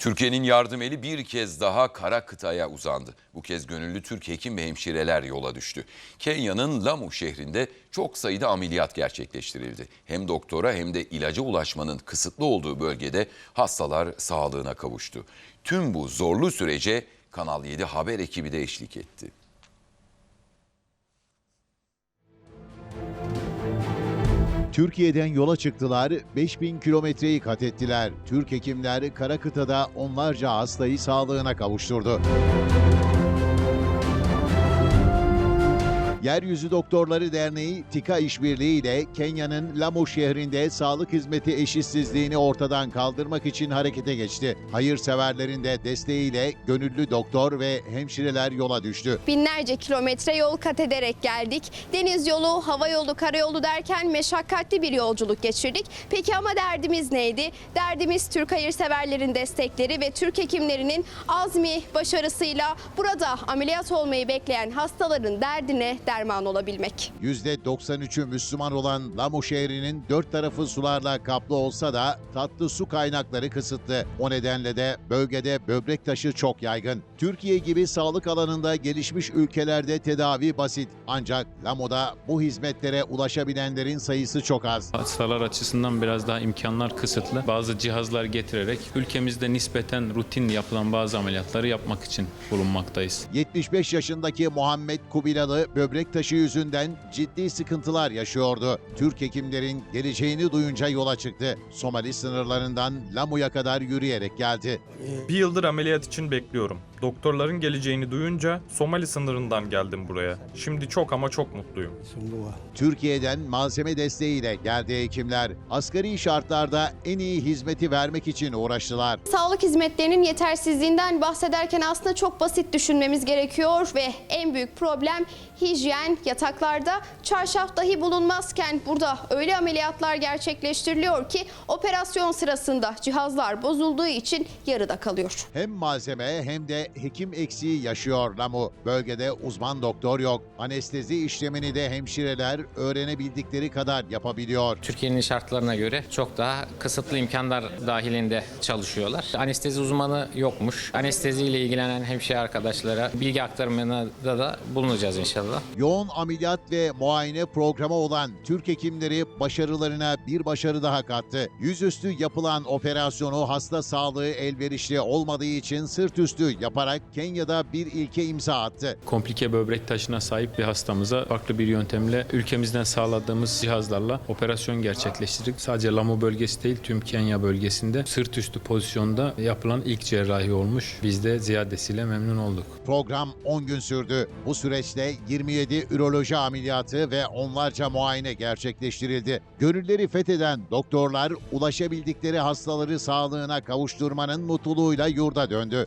Türkiye'nin yardım eli bir kez daha kara kıtaya uzandı. Bu kez gönüllü Türk hekim ve hemşireler yola düştü. Kenya'nın Lamu şehrinde çok sayıda ameliyat gerçekleştirildi. Hem doktora hem de ilaca ulaşmanın kısıtlı olduğu bölgede hastalar sağlığına kavuştu. Tüm bu zorlu sürece Kanal 7 haber ekibi de eşlik etti. Türkiye'den yola çıktılar, 5000 kilometreyi kat ettiler. Türk hekimler kara kıtada onlarca hastayı sağlığına kavuşturdu. Yeryüzü Doktorları Derneği TİKA işbirliği ile Kenya'nın Lamu şehrinde sağlık hizmeti eşitsizliğini ortadan kaldırmak için harekete geçti. Hayırseverlerin de desteğiyle gönüllü doktor ve hemşireler yola düştü. Binlerce kilometre yol kat ederek geldik. Deniz yolu, hava yolu, karayolu derken meşakkatli bir yolculuk geçirdik. Peki ama derdimiz neydi? Derdimiz Türk hayırseverlerin destekleri ve Türk hekimlerinin azmi, başarısıyla burada ameliyat olmayı bekleyen hastaların derdine derman olabilmek. %93'ü Müslüman olan Lamu şehrinin dört tarafı sularla kaplı olsa da tatlı su kaynakları kısıtlı. O nedenle de bölgede böbrek taşı çok yaygın. Türkiye gibi sağlık alanında gelişmiş ülkelerde tedavi basit. Ancak Lamu'da bu hizmetlere ulaşabilenlerin sayısı çok az. Hastalar açısından biraz daha imkanlar kısıtlı. Bazı cihazlar getirerek ülkemizde nispeten rutin yapılan bazı ameliyatları yapmak için bulunmaktayız. 75 yaşındaki Muhammed Kubilalı böbrek taşı yüzünden ciddi sıkıntılar yaşıyordu. Türk hekimlerin geleceğini duyunca yola çıktı. Somali sınırlarından Lamu'ya kadar yürüyerek geldi. Bir yıldır ameliyat için bekliyorum. Doktorların geleceğini duyunca Somali sınırından geldim buraya. Şimdi çok ama çok mutluyum. Türkiye'den malzeme desteğiyle geldi hekimler. Asgari şartlarda en iyi hizmeti vermek için uğraştılar. Sağlık hizmetlerinin yetersizliğinden bahsederken aslında çok basit düşünmemiz gerekiyor ve en büyük problem hijyen yataklarda çarşaf dahi bulunmazken burada öyle ameliyatlar gerçekleştiriliyor ki operasyon sırasında cihazlar bozulduğu için yarıda kalıyor. Hem malzeme hem de hekim eksiği yaşıyor Lamu. Bölgede uzman doktor yok. Anestezi işlemini de hemşireler öğrenebildikleri kadar yapabiliyor. Türkiye'nin şartlarına göre çok daha kısıtlı imkanlar dahilinde çalışıyorlar. Anestezi uzmanı yokmuş. Anesteziyle ilgilenen hemşire arkadaşlara bilgi aktarımında da bulunacağız inşallah. Yoğun ameliyat ve muayene programı olan Türk hekimleri başarılarına bir başarı daha kattı. Yüzüstü yapılan operasyonu hasta sağlığı elverişli olmadığı için sırt üstü yaparak Kenya'da bir ilke imza attı. Komplike böbrek taşına sahip bir hastamıza farklı bir yöntemle ülkemizden sağladığımız cihazlarla operasyon gerçekleştirdik. Sadece Lamu bölgesi değil tüm Kenya bölgesinde sırt üstü pozisyonda yapılan ilk cerrahi olmuş. Biz de ziyadesiyle memnun olduk. Program 10 gün sürdü. Bu süreçte 27 üroloji ameliyatı ve onlarca muayene gerçekleştirildi. Gönülleri fetheden doktorlar ulaşabildikleri hastaları sağlığına kavuşturmanın mutluluğuyla yurda döndü.